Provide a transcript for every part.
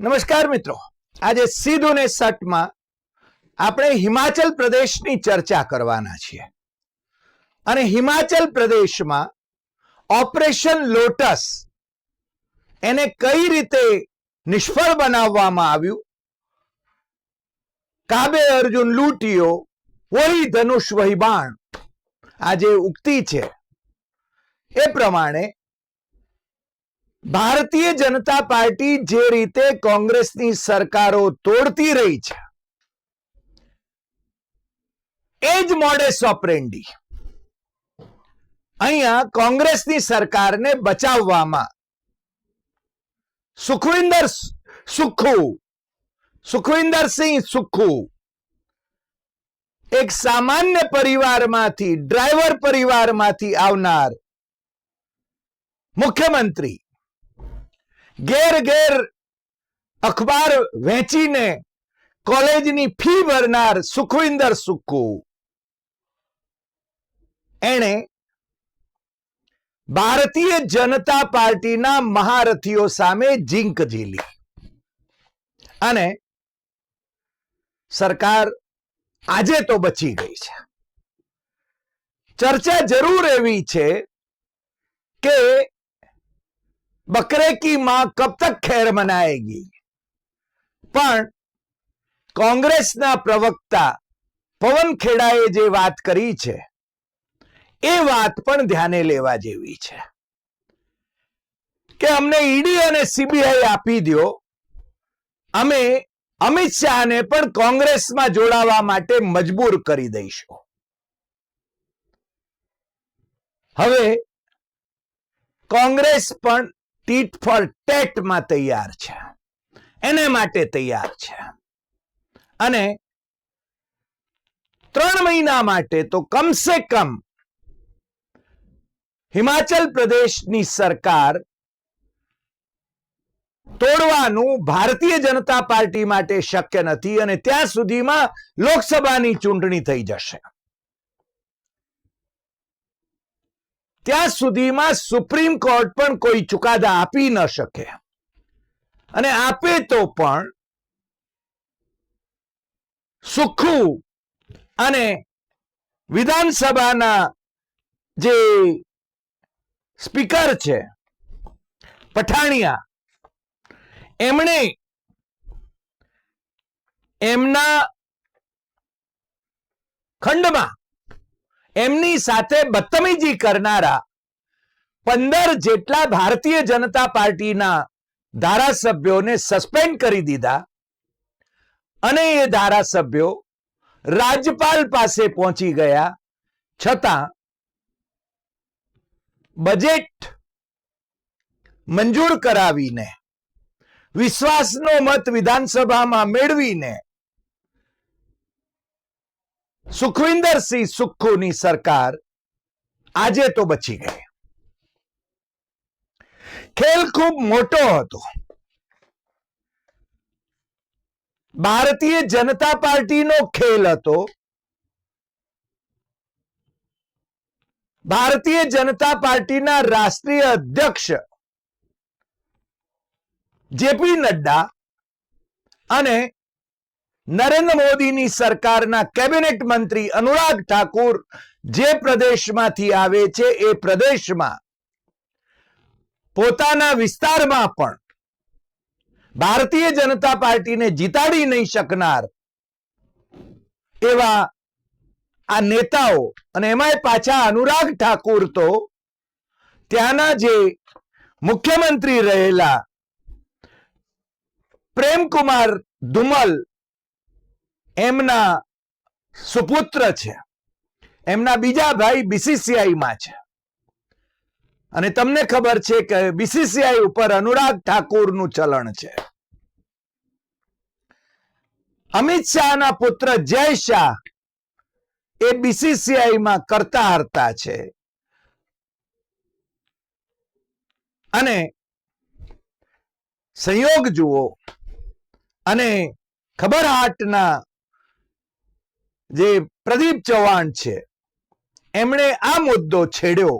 નમસ્કાર મિત્રો. આજે સીધું ને સટમાં આપણે હિમાચલ પ્રદેશની ચર્ચા કરવાના છીએ. અને હિમાચલ પ્રદેશમાં ઓપરેશન લોટસ એને કઈ રીતે નિષ્ફળ બનાવવામાં આવ્યું? કાબે અર્જુન લૂંટીઓ વહી ધનુષ વહી બાણ આ જે ઉક્તિ છે. એ પ્રમાણે ભારતીય જનતા પાર્ટી જે રીતે કોંગ્રેસની સરકારો તોડતી રહી છે, એ જ મોડેસ ઓપરેન્ડી અહીંયા કોંગ્રેસની સરકારને બચાવવામાં સુખવિંદર સુખુ, સુખવિંદરસિંહ સુખુ એક સામાન્ય પરિવારમાંથી, ડ્રાઈવર પરિવારમાંથી આવનાર મુખ્યમંત્રી ઘેર ઘેર અખબાર વેચીને કોલેજની ફી ભરનાર સુખવિંદર સુક્કુ. એણે ભારતીય જનતા પાર્ટીના મહારથીઓ સામે જીંક ઝીલી અને સરકાર આજે તો બચી ગઈ છે. ચર્ચા જરૂર એવી છે કે બકરે કી માં કબ તક ખેર મનાએગી પણ કોંગ્રેસના પ્રવક્તા પવન ખેડાએ જે વાત કરી છે એ વાત પણ ધ્યાને લેવા જેવી છે કે અમને ઈડી અને સીબીઆઈ આપી દો અમે અમિત શાહને પણ કોંગ્રેસમાં જોડાવા માટે મજબૂર કરી દઈશું હવે કોંગ્રેસ પણ ટીટ ફોર ટેટમાં તૈયાર છે. એને માટે તૈયાર છે. અને ત્રણ મહિના માટે તો કમસે કમ હિમાચલ પ્રદેશની સરકાર તોડવાનું ભારતીય જનતા પાર્ટી માટે શક્ય નથી અને ત્યાં સુધીમાં લોકસભાની ચૂંટણી થઈ જશે. ત્યાં સુધીમાં સુપ્રીમ કોર્ટ પણ કોઈ ચુકાદા આપી ન શકે. અને આપે તો પણ સુખું અને વિધાનસભાના જે સ્પીકર છે, પઠાણિયા, એમણે એમના ખંડમાં એમની સાથે બદતમીજી કરનારા પંદર જેટલા ભારતીય જનતા પાર્ટીના ધારાસભ્યોને સસ્પેન્ડ કરી દીધા અને એ ધારાસભ્યો રાજ્યપાલ પાસે પહોંચી ગયા. છતાં બજેટ મંજૂર કરાવીને, વિશ્વાસનો મત વિધાનસભામાં મેળવીને સુખવિંદરસિંહ સુખુની સરકાર આજે તો બચી ગઈ. ખેલ ખૂબ મોટો હતો. ભારતીય જનતા પાર્ટીનો ખેલ હતો. ભારતીય જનતા પાર્ટીના રાષ્ટ્રીય અધ્યક્ષ જેપી નડ્ડા અને નરેન્દ્ર મોદીની સરકારના કેબિનેટ મંત્રી અનુરાગ ઠાકુર જે પ્રદેશમાંથી આવે છે, એ પ્રદેશમાં પોતાના વિસ્તારમાં પણ ભારતીય જનતા પાર્ટીને જીતાડી નહીં શકનાર એવા આ નેતાઓ અને એમાંય પાછા અનુરાગ ઠાકુર તો ત્યાંના જે મુખ્યમંત્રી રહેલા પ્રેમકુમાર ધુમલ એમના સુપુત્ર છે. એમના બીજા ભાઈ બીસીસીઆઈમાં છે. અને તમને ખબર છે કે બીસીસીઆઈ ઉપર અનુરાગ ઠાકુરનું ચલણ છે. અમિત શાહના પુત્ર જય શાહ એ બીસીસીઆઈમાં કરતા હરતા છે. અને સંયોગ જુઓ. અને ખબર હાટના જે પ્રદીપ ચૌહાણ છે, એમણે આ મુદ્દો છેડ્યો,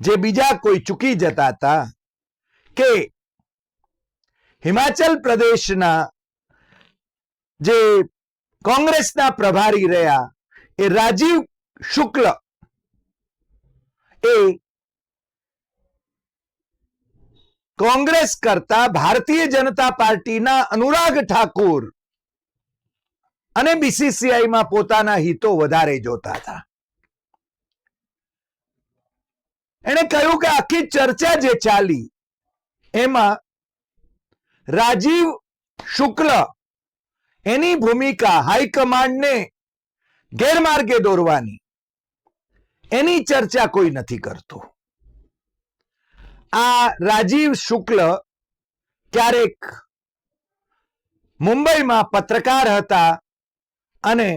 જે બીજા કોઈ ચૂકી જતા હતા, કે હિમાચલ પ્રદેશના જે કોંગ્રેસના પ્રભારી રહ્યા, એ રાજીવ શુક્લ એ કોંગ્રેસ કરતા ભારતીય જનતા પાર્ટીના અનુરાગ ઠાકુર અને બીસીસીઆઈમાં પોતાના હિતો વધારે જોતા હતા. એને કહ્યું કે આખી ચર્ચા જે ચાલી, એમાં રાજીવ શુક્લ એની ભૂમિકા હાઈકમાન્ડને ગેરમાર્ગે દોરવાની, એની ચર્ચા કોઈ નથી કરતું. આ રાજીવ શુક્લ ક્યારેક મુંબઈમાં પત્રકાર હતા અને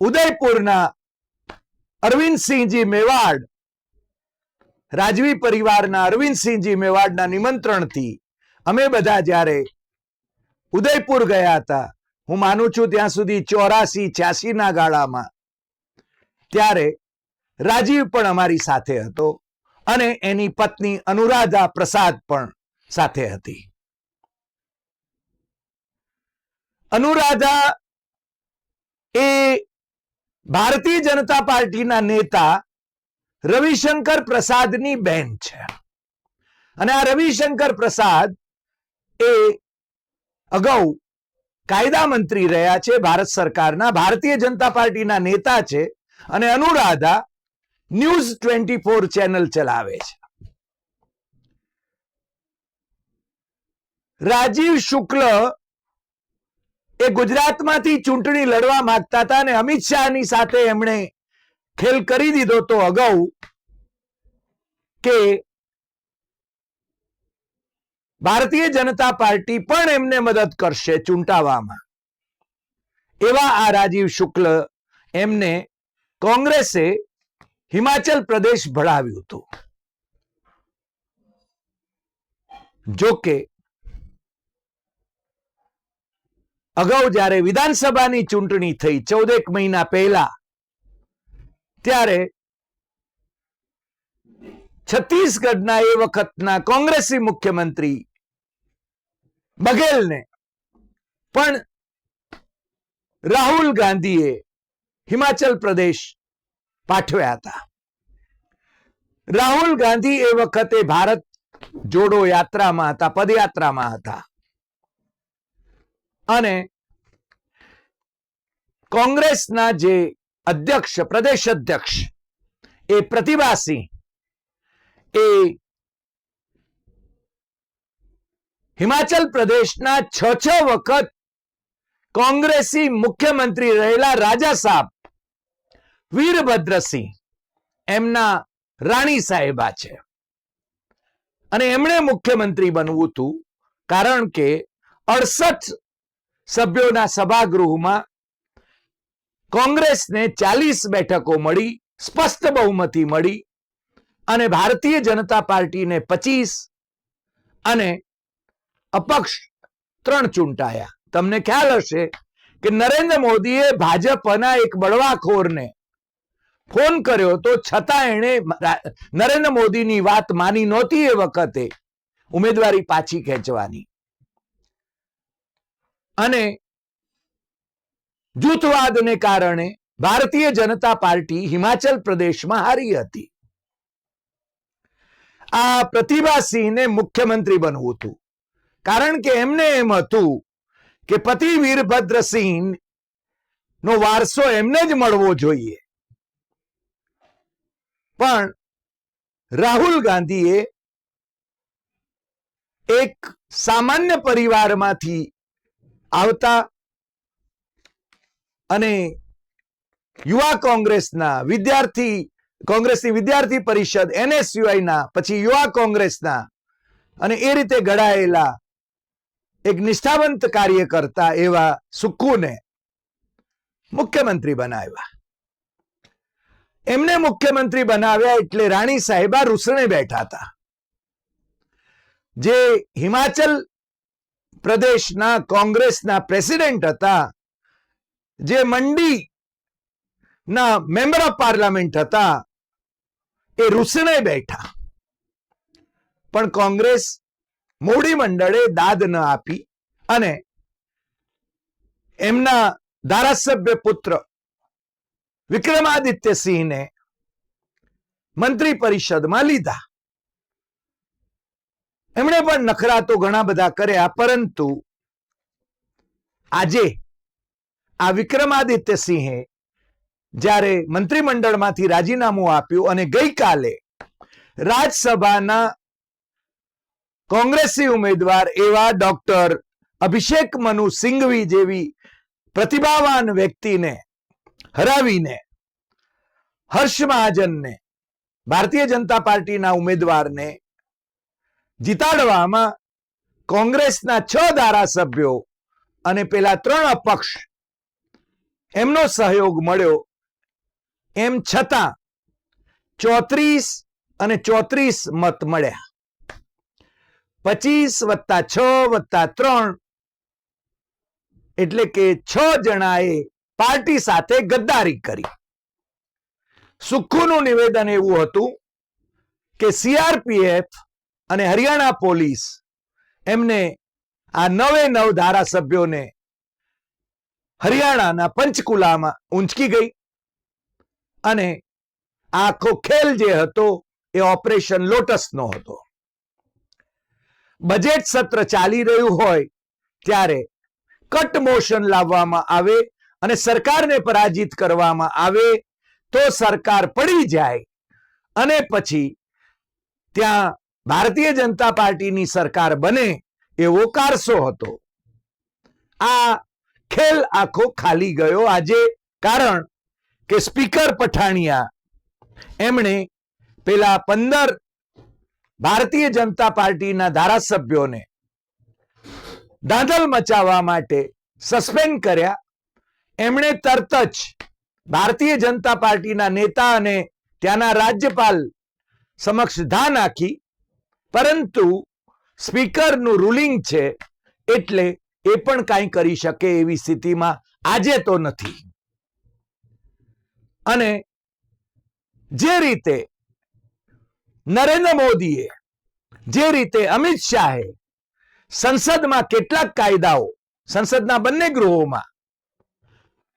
ઉદયપુરના અરવિંદસિંહજી મેવાડ, રાજવી પરિવારના અરવિંદસિંહજી મેવાડના નિમંત્રણથી અમે બધા જ્યારે ઉદયપુર ગયા હતા, હું માનું છું ત્યાં સુધી ચોરાસી છ્યાસીના ગાળામાં ત્યારે રાજીવ પણ અમારી સાથે હતો અને એની પત્ની અનુરાધા પ્રસાદ પણ સાથે હતી. અનુરાધા એ ભારતીય જનતા પાર્ટીના નેતા રવિશંકર પ્રસાદની બેન છે. અને આ રવિશંકર પ્રસાદ એ અગાઉ કાયદા મંત્રી રહ્યા છે, ભારત સરકારના ભારતીય જનતા પાર્ટીના નેતા છે અને Anuradha news twenty four channel ચલાવે છે. રાજીવ શુક્લ એ ગુજરાતમાંથી ચૂંટણી લડવા માંગતા હતા અને અમિત શાહની સાથે એમણે ખેલ કરી દીધો તો અગાઉ કે ભારતીય જનતા પાર્ટી પણ એમને મદદ કરશે ચૂંટાવામાં. એવા આ રાજીવ શુક્લ એમને કોંગ્રેસે હિમાચલ પ્રદેશ ભળાવ્યું હતું. જોકે અગાઉ જ્યારે વિધાનસભાની ચૂંટણી થઈ, ચૌદેક મહિના પહેલા, ત્યારે છત્તીસગઢના એ વખતના કોંગ્રેસી મુખ્યમંત્રી બઘેલને પણ રાહુલ ગાંધીએ હિમાચલ પ્રદેશ પાઠવ્યા હતા. રાહુલ ગાંધી એ વખતે ભારત જોડો યાત્રામાં હતા, પદયાત્રામાં હતા. અને કોંગ્રેસના જે અધ્યક્ષ, પ્રદેશ અધ્યક્ષ, એ પ્રતિભાસિંહ એ હિમાચલ પ્રદેશના છ છ વખત કોંગ્રેસી મુખ્યમંત્રી રહેલા રાજા સાહેબ વીરભદ્રસિંહ, એમના રાણી સાહેબા છે. અને એમણે મુખ્યમંત્રી બનવું હતું કારણ કે અડસઠ સભ્યોના સભાગૃહમાં કોંગ્રેસને ચાલીસ બેઠકો મળી, સ્પષ્ટ બહુમતી મળી અને ભારતીય જનતા પાર્ટીને પચીસ અને અપક્ષ ત્રણ ચૂંટાયા. તમને ખ્યાલ હશે કે નરેન્દ્ર મોદીએ ભાજપના એક બળવાખોરને ફોન કર્યો તો છતાં એણે નરેન્દ્ર મોદીની વાત માની નહોતી એ વખતે. ઉમેદવારી પાછી ખેંચવાની. અને જૂથવાદને કારણે ભારતીય જનતા પાર્ટી હિમાચલ પ્રદેશમાં હારી હતી. આ પ્રતિભાસિંહને મુખ્યમંત્રી બનવું હતું. કારણ કે એમને એમ હતું કે પતિ વીરભદ્રસિંહ નો વારસો એમને જ મળવો જોઈએ. પણ રાહુલ ગાંધીએ એક સામાન્ય પરિવારમાંથી આવતા અને યુવા કોંગ્રેસના વિદ્યાર્થી, કોંગ્રેસની વિદ્યાર્થી પરિષદ, એનએસયુઆઈના, પછી યુવા કોંગ્રેસના અને એ રીતે ઘડાયેલા એક નિષ્ઠાવંત કાર્ય કરતા એવા સુક્કુને મુખ્યમંત્રી બનાવ્યા. એમને મુખ્યમંત્રી બનાવ્યા એટલે રાણી સાહેબા રૂસણે બેઠા હતા. જે હિમાચલ પ્રદેશના કોંગ્રેસના પ્રેસિડેન્ટ હતા, જે મંડી ના મેમ્બર ઓફ પાર્લામેન્ટ હતા, એ રૂસણે બેઠા. પણ કોંગ્રેસ મોડી મંડળે દાદ ન આપી અને એમના ધારાસભ્ય પુત્ર વિક્રમાદિત્ય સિંહને મંત્રી પરિષદમાં લીધા. એમણે પણ નખરા તો ઘણા બધા કર્યા, પરંતુ આજે આ વિક્રમાદિત્ય સિંહે જ્યારે મંત્રીમંડળમાંથી રાજીનામું આપ્યું અને ગઈકાલે રાજ્યસભાના કોંગ્રેસી ઉમેદવાર એવા ડોક્ટર અભિષેક મનુ સિંઘવી જેવી પ્રતિભાવાન વ્યક્તિને હરાવીને હર્ષ મહાજનને, ભારતીય જનતા પાર્ટીના ઉમેદવારને જીતાડવામાં કોંગ્રેસના છ ધારાસભ્યો અને પેલા ત્રણ અપક્ષ એમનો સહયોગ મળ્યો. એમ છતાં ચોત્રીસ અને ચોત્રીસ મત મળ્યા. પચીસ વત્તા છ વત્તા ત્રણ એટલે કે છ જણાએ પાર્ટી સાથે ગદ્દારી કરી. સુખુનું નિવેદન એવું હતું કે સીઆરપીએફ અને હરિયાણા પોલીસ એમને આ નવે નવ ધારાસભ્યોને હરિયાણાના પંચકુલામાં ઊંચકી ગઈ અને આખો ખેલ જે હતો એ ઓપરેશન લોટસનો હતો. બજેટ સત્ર ચાલી રહ્યું હોય ત્યારે કટ મોશન લાવવામાં આવે અને સરકારને પરાજિત કરવામાં આવે તો સરકાર પડી જાય અને પછી ત્યાં ભારતીય જનતા પાર્ટીની સરકાર બને એવો કારસો હતો. આ ખેલ આખો ખાલી ગયો આજે કારણ કે સ્પીકર પઠાણિયા એમણે પેલા પંદર ભારતીય જનતા પાર્ટીના ધારાસભ્યોને દાંધલ મચાવવા માટે સસ્પેન્ડ કર્યા. એમણે તરત જ ભારતીય જનતા પાર્ટીના નેતા અને ત્યાંના રાજ્યપાલ સમક્ષ ધા નાખી. પરંતુ સ્પીકરનું રૂલિંગ છે એટલે એ પણ કાંઈ કરી શકે એવી સ્થિતિમાં આજે તો નથી. અને જે રીતે નરેન્દ્ર મોદીએ, જે રીતે અમિત શાહે સંસદમાં કેટલાક કાયદાઓ, સંસદના બંને ગૃહોમાં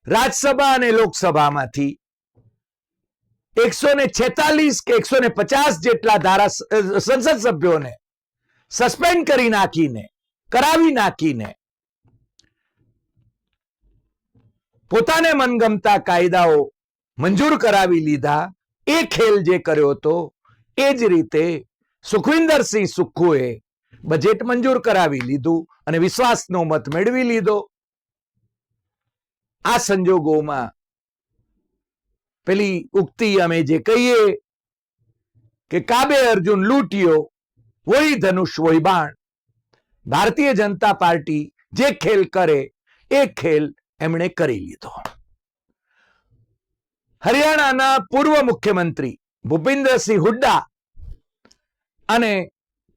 રાજ્યસભા અને લોકસભામાંથી એકસો ને છેતાલીસ કે એકસો ને પચાસ જેટલા ધારા સંસદ સભ્યોને સસ્પેન્ડ કરી નાખીને, કરાવી નાખીને પોતાને મનગમતા કાયદાઓ મંજૂર કરાવી લીધા. એ ખેલ જે કર્યો હતો, એ જ રીતે સુખવિંદરસિંહ સુખુએ બજેટ મંજૂર કરાવી લીધું અને વિશ્વાસનો મત મેળવી લીધો. આ સંજોગોમાં પેલી ઉક્તિ અમે જે કહીએ કે કાબે અર્જુન લૂંટ્યો વહી ધનુષ વહી બાણ. ભારતીય જનતા પાર્ટી જે ખેલ કરે, એ ખેલ એમણે કરી લીધો. હરિયાણાના પૂર્વ મુખ્યમંત્રી ભૂપિન્દ્રસિંહ હુડ્ડા અને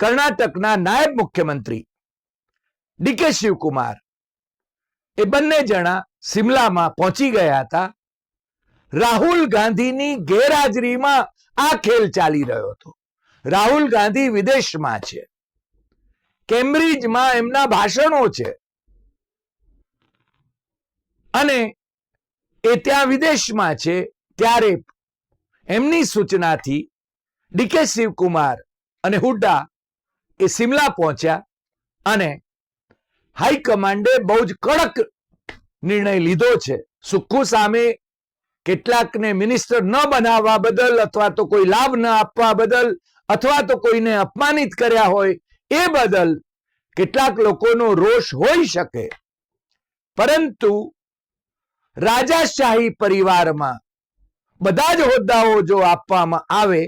કર્ણાટકના નાયબ મુખ્યમંત્રી ડીકે શિવકુમાર એ બંને જણા સિમલામાં પહોંચી ગયા હતા રાહુલ ગાંધીની ગેરહાજરીમાં આ ખેલ ચાલી રહ્યો હતો. રાહુલ ગાંધી વિદેશમાં છે. કેમ્બ્રિજમાં એમના ભાષણો છે. અને એ ત્યાં વિદેશમાં છે ત્યારે એમની સૂચનાથી ડીકે શિવકુમાર અને હુડ્ડા એ સિમલા પહોંચ્યા અને હાઈકમાન્ડે બહુ જ કડક નિર્ણય લીધો છે. સુખુ સામે કેટલાકને મિનિસ્ટર ન બનાવવા બદલ અથવા તો કોઈ લાભ ન આપવા બદલ અથવા તો કોઈને અપમાનિત કર્યા હોય એ બદલ કેટલાક લોકોનો રોષ હોઈ શકે. પરંતુ રાજાશાહી પરિવારમાં બધા જ હોદ્દાઓ જો આપવામાં આવે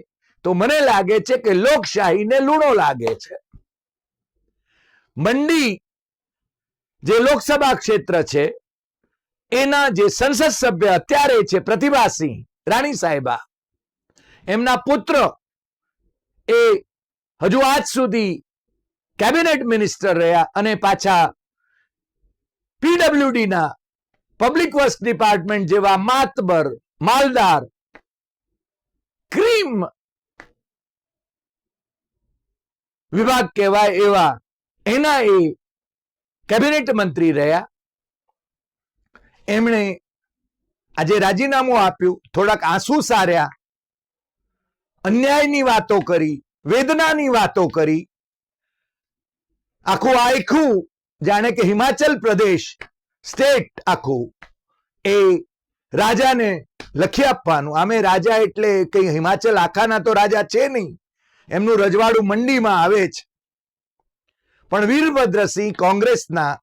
તો મને લાગે છે કે લોકશાહીને લૂણો લાગે છે. મંડી જે લોકસભા ક્ષેત્ર છે એના જે સંસદ સભ્ય અત્યારે છે પ્રતિભાસિંહ રાણી સાહેબા, એમના પુત્ર એ હજુ આજ સુધી કેબિનેટ મિનિસ્ટર રહ્યા અને પાછા પીડબ્લ્યુડીના પબ્લિક વર્ક ડિપાર્ટમેન્ટ જેવા માતબર, માલદાર, ક્રીમ વિભાગ કહેવાય એવા એના એ કેબિનેટ મંત્રી રહ્યા. એમણે આજે રાજીનામું આપ્યું, થોડાક આંસુ સાર્યા, અન્યાયની વાતો કરી, વેદનાની વાતો કરી. આખું આખું જાણે કે હિમાચલ પ્રદેશ સ્ટેટ આખું એ રાજાને લખી આપવાનું. આમે રાજા એટલે કઈ હિમાચલ આખાના તો રાજા છે નહીં. એમનું રજવાડું મંડીમાં આવે છે પણ વીરભદ્રસિંહ કોંગ્રેસના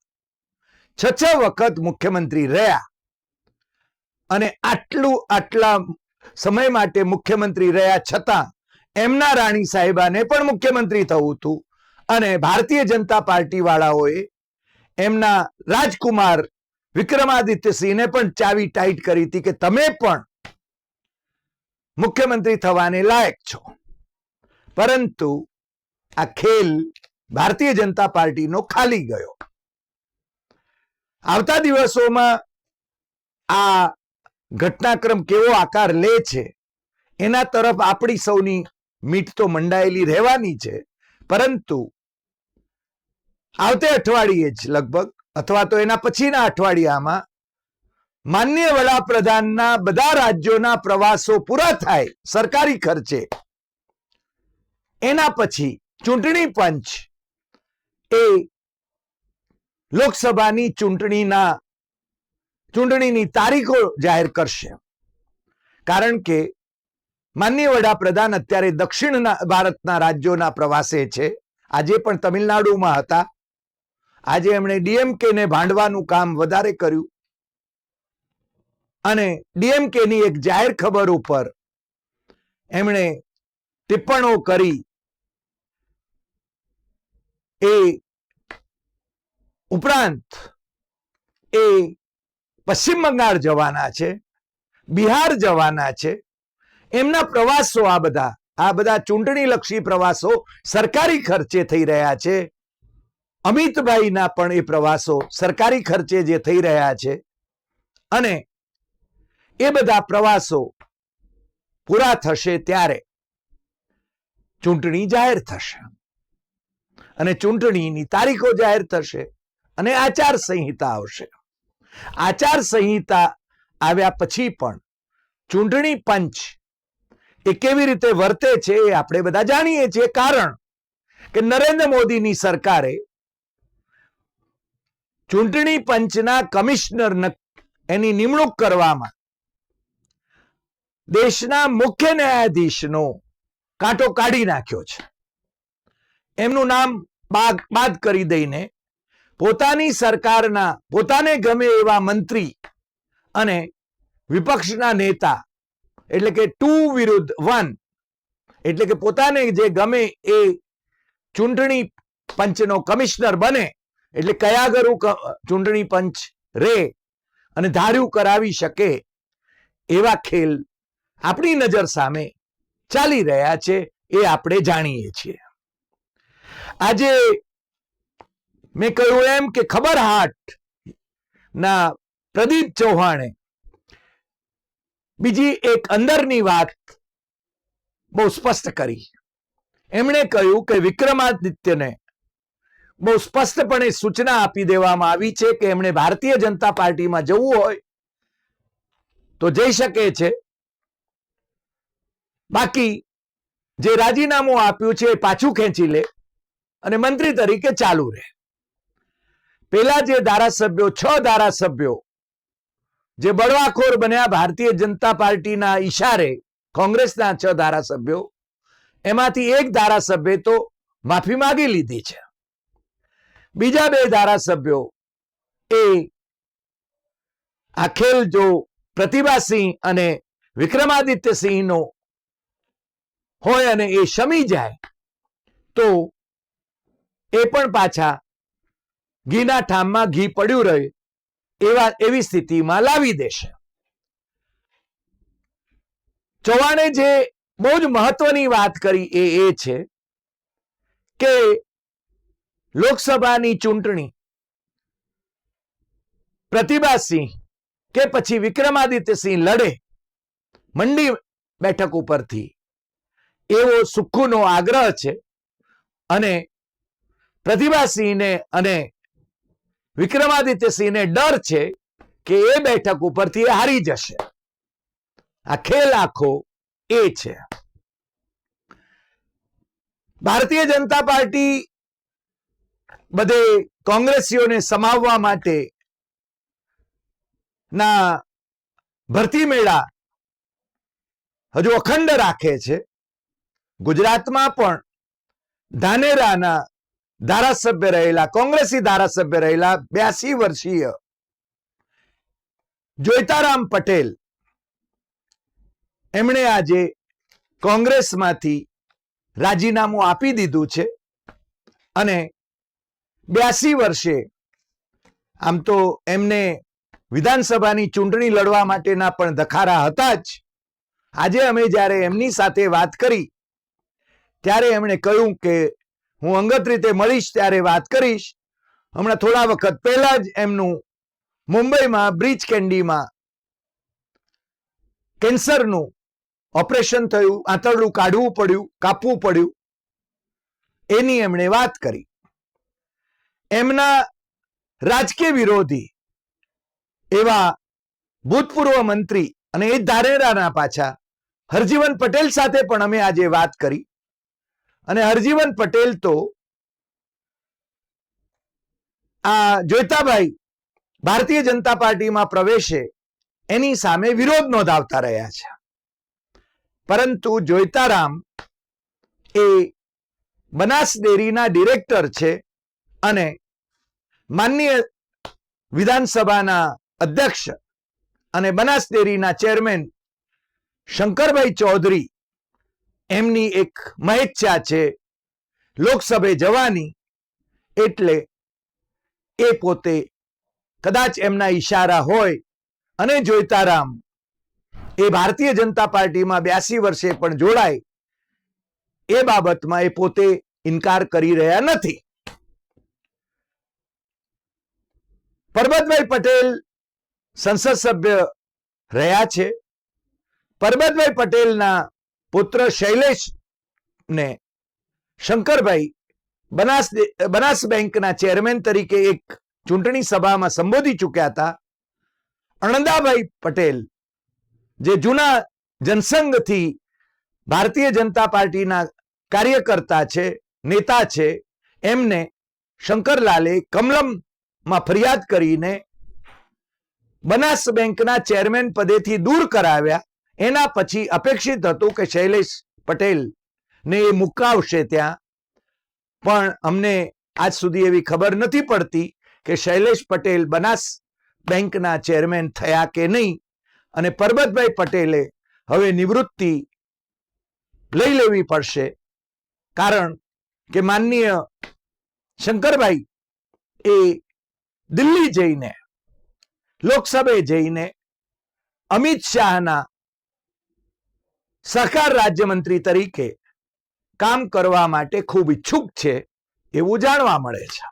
છ છ વખત મુખ્યમંત્રી રહ્યા. અને આટલું, આટલા સમય માટે મુખ્યમંત્રી રહ્યા છતાં એમના રાણી સાહેબાને પણ મુખ્યમંત્રી થવું હતું. અને ભારતીય જનતા પાર્ટી વાળાઓએ એમના રાજકુમાર વિક્રમાદિત્યસિંહને પણ ચાવી ટાઈટ કરી હતી કે તમે પણ મુખ્યમંત્રી થવાને લાયક છો. પરંતુ આ ખેલ ભારતીય જનતા પાર્ટીનો ખાલી ગયો. આવતા દિવસોમાં આ ઘટનાક્રમ કેવો આકાર લે છે, એના તરફ આપણી સૌની મીટ તો મંડાયેલી રહેવાની છે, પરંતુ આવતે અઠવાડિયે જ લગભગ, અથવા તો એના પછીના અઠવાડિયામાં માન્ય વડાપ્રધાનના બધા રાજ્યોના પ્રવાસો પૂરા થાય સરકારી ખર્ચે. એના પછી ચૂંટણી પંચ એ લોકસભાની ચૂંટણીના ચૂંટણીની તારીખો જાહેર કરશે. કારણ કે માન્ય વડાપ્રધાન અત્યારે દક્ષિણના ભારતના રાજ્યોના પ્રવાસે છે. આજે પણ તમિલનાડુમાં હતા. આજે એમણે ડીએમકે ને ભાંડવાનું કામ વધારે કર્યું. અને ડીએમકે ની એક જાહેર ખબર ઉપર એમણે ટિપ્પણો કરી. એ ઉપરાંત એ પશ્ચિમ બંગાળ જવાના છે, બિહાર જવાના છે, એમના પ્રવાસો આ બધા આ બધા ચૂંટણીલક્ષી પ્રવાસો સરકારી ખર્ચે થઈ રહ્યા છે. અમિતભાઈના પણ એ પ્રવાસો સરકારી ખર્ચે જે થઈ રહ્યા છે. અને એ બધા પ્રવાસો પૂરા થશે ત્યારે ચૂંટણી જાહેર થશે. અને ચૂંટણીની તારીખો જાહેર થશે. અને આચાર સંહિતા આવશે. આચાર સંહિતા આવ્યા પછી પણ ચૂંટણી પંચ એ કેવી રીતે વર્તે છે એ આપણે બધા જાણીએ છીએ. કારણ કે નરેન્દ્ર મોદીની સરકારે ચૂંટણી પંચના કમિશનર એની નિમણૂક કરવામાં દેશના મુખ્ય ન્યાયાધીશનો કાંટો કાઢી નાખ્યો છે. એમનું નામ બાદ કરી દઈને પોતાની સરકારના, પોતાને ગમે એવા મંત્રી અને વિપક્ષના નેતા, એટલે કે ટુ વિરુદ્ધ વન, એટલે કે પોતાને જે ગમે એ ચૂંટણી પંચનો કમિશનર બને, એટલે કયા ગરું ચૂંટણી પંચ રે અને ધાર્યું કરાવી શકે એવા ખેલ આપણી નજર સામે ચાલી રહ્યા છે એ આપણે જાણીએ છીએ. આજે મેં કહ્યું એમ કે ખબર હાટ. ના, પ્રદીપ ચૌહાણે. બીજી એક અંદરની વાત બહુ સ્પષ્ટ કરી. એમણે કહ્યું કે વિક્રમાદિત્યને બહુ સ્પષ્ટપણે સૂચના આપી દેવામાં આવી છે કે એમણે ભારતીય જનતા પાર્ટીમાં જવું હોય તો જઈ શકે છે. બાકી જે રાજીનામું આપ્યું છે એ પાછું ખેંચી લે અને મંત્રી તરીકે ચાલુ રહે. પેલા જે ધારાસભ્યો, છ ધારાસભ્યો, જે બળવાખોર બન્યા ભારતીય જનતા પાર્ટીના ઈશારે, કોંગ્રેસના છ ધારાસભ્યો, એમાંથી એક ધારાસભ્ય તો માફી માંગી લીધી છે. બીજા બે ધારાસભ્યો એ આખેલ જો પ્રતિભાસિંહ અને વિક્રમાદિત્યસિંહનો હોય અને એ શમી જાય, તો એ પણ પાછા ઘીના ઠામમાં ઘી પડ્યું રહે, એવા, એવી સ્થિતિમાં લાવી દેશે. ચૌહાણે જે બહુ જ મહત્વની વાત કરી એ એ છે કે લોકસભાની ચૂંટણી પ્રતિભાસિંહ કે પછી વિક્રમાદિત્યસિંહ લડે મંડી બેઠક ઉપરથી, એવો સુખુનો આગ્રહ છે અને પ્રતિભાસિંહને અને વિક્રમાદિત્યસિંહને ડર છે કે એ બેઠક ઉપરથી હારી જશે. આ ખેલ આખો એ છે. ભારતીય જનતા પાર્ટી બધે કોંગ્રેસીઓને સમાવવા માટે ના ભરતી મેળા હજુ અખંડ રાખે છે. ગુજરાતમાં પણ ધાનેરાના ધારાસભ્ય રહેલા, કોંગ્રેસી ધારાસભ્ય રહેલા બ્યાસી વર્ષીય જોઈતારામ પટેલ, એમણે આજે કોંગ્રેસમાંથી રાજીનામું આપી દીધું છે અને બ્યાસી વર્ષે આમ તો એમને વિધાનસભાની ચૂંટણી લડવા માટેના પણ ધખારા હતા જ. આજે અમે જ્યારે એમની સાથે વાત કરી, ત્યારે એમણે કહ્યું કે હું અંગત રીતે મળીશ ત્યારે વાત કરીશ. હમણાં થોડા વખત પહેલા જ એમનું મુંબઈમાં બ્રિજ કેન્ડીમાં કેન્સરનું ઓપરેશન થયું, આંતરડું કાઢવું પડ્યું, કાપવું પડ્યું. એની એમણે વાત કરી. એમના રાજકીય વિરોધી એવા ભૂતપૂર્વ મંત્રી અને એ ધારેરાના પાછા હરજીવન પટેલ સાથે પણ અમે આજે વાત કરી. અને હરજીવન પટેલ તો આ જોઈતાભાઈ ભારતીય જનતા પાર્ટીમાં પ્રવેશે એની સામે વિરોધ નોંધાવતા રહ્યા છે. પરંતુ જોઈતારામ એ બનાસ ડેરીના ડિરેક્ટર છે અને માનનીય વિધાનસભાના અધ્યક્ષ અને બનાસ ડેરીના ચેરમેન શંકરભાઈ ચૌધરી એમની એક મહેચ્છા છે લોકસભે જવાની એટલે એ પોતે કદાચ એમના ઈશારા હોય અને જોઈતારામ એ ભારતીય જનતા પાર્ટીમાં બ્યાસી વર્ષે પણ જોડાય, એ બાબતમાં એ પોતે ઇનકાર કરી રહ્યા નથી. પરબતભાઈ પટેલ સંસદ સભ્ય રહ્યા છે. પરબતભાઈ પટેલના પુત્ર શૈલેષ ને શંકરભાઈ બનાસ બનાસ બેંકના ચેરમેન તરીકે એક ચૂંટણી સભામાં સંબોધી ચૂક્યા હતા. અણંદાભાઈ પટેલ, જે જૂના જનસંઘથી ભારતીય જનતા પાર્ટીના કાર્યકર્તા છે, નેતા છે, એમને શંકરલાલે કમલમમાં ફરિયાદ કરીને બનાસ બેંકના ચેરમેન પદેથી દૂર કરાવ્યા. એના પછી અપેક્ષિત હતું કે શૈલેષ પટેલ ને એ મુકાવશે ત્યાં. પણ અમને આજ સુધી એવી ખબર નથી પડતી કે શૈલેષ પટેલ બનાસ બેંકના ચેરમેન થયા કે નહીં અને પરબતભાઈ પટેલે હવે નિવૃત્તિ લઈ લેવી પડશે. કારણ કે માનનીય શંકરભાઈ એ દિલ્હી જઈને લોકસભાએ જઈને અમિત શાહના સહકાર રાજ્યમંત્રી તરીકે કામ કરવા માટે ખૂબ ઈચ્છુક છે એવું જાણવા મળે છે.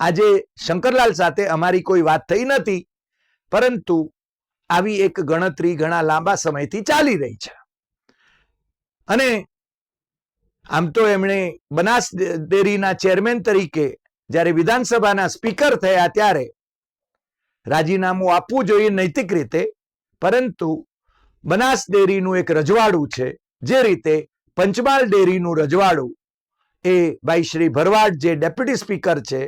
આજે શંકરલાલ સાથે અમારી કોઈ વાત થઈ નથી, પરંતુ આવી એક ગણતરી ઘણા લાંબા સમયથી ચાલી રહી છે. અને આમ તો એમણે બનાસ ડેરીના ચેરમેન તરીકે જ્યારે વિધાનસભાના સ્પીકર થયા ત્યારે રાજીનામું આપવું જોઈએ નૈતિક રીતે, પરંતુ બનાસ ડેરીનું એક રજવાડું છે, જે રીતે પંચમહાલ ડેરીનું રજવાડું એ ભાઈ શ્રી ભરવાડ જે ડેપ્યુટી સ્પીકર છે,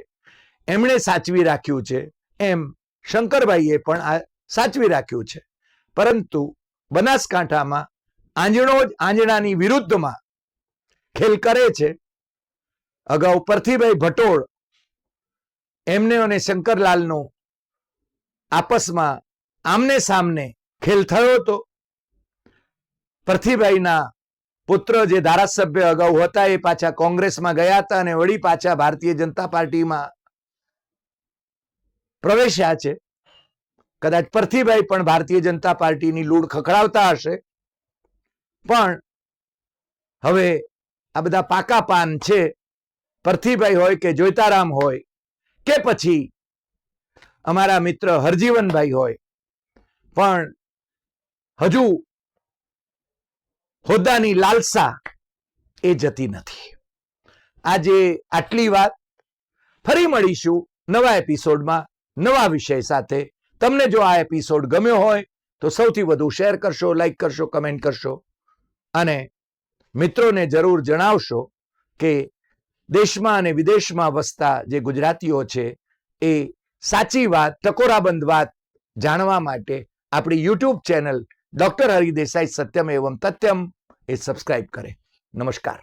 એમણે સાચવી રાખ્યું છે, એમ શંકરભાઈએ પણ આ સાચવી રાખ્યું છે. પરંતુ બનાસકાંઠામાં આંજણો જ આંજણાની વિરુદ્ધમાં ખેલ કરે છે. અગાઉ પરથીભાઈ ભટોળ એમને અને શંકરલાલનો આપસમાં આમને સામને ખેલ થયો હતો. પરથીભાઈના પુત્ર જે ધારાસભ્ય અગાઉ હતા, એ પાછા કોંગ્રેસમાં ગયા હતા અને વળી પાછા ભારતીય જનતા પાર્ટીમાં પ્રવેશ્યા છે. કદાચ પરથીભાઈ પણ ભારતીય જનતા પાર્ટીની લૂડ ખખડાવતા હશે. પણ હવે આ બધા પાકા પાન છે. પરથીભાઈ હોય કે જોઈતારામ હોય કે પછી અમારા મિત્ર હરજીવનભાઈ હોય. પણ હજુ હોદ્દાની લાલસા એ જતી નથી. આજે આટલી વાત. ફરી મળીશું નવા એપિસોડમાં નવા વિષય સાથે. તમને જો આ એપિસોડ ગમ્યો હોય, તો સૌથી વધુ શેર કરશો, લાઈક કરશો, કમેન્ટ કરશો. અને મિત્રોને જરૂર જણાવશો કે દેશમાં અને વિદેશમાં વસતા જે ગુજરાતીઓ છે, એ સાચી વાત, ટકોરાબંધ વાત જાણવા માટે આપણી યુટ્યુબ ચેનલ ડોક્ટર હરિદેસાઈ સત્યમ એવમ તથ્યમ એ સબસ્ક્રાઇબ કરે નમસ્કાર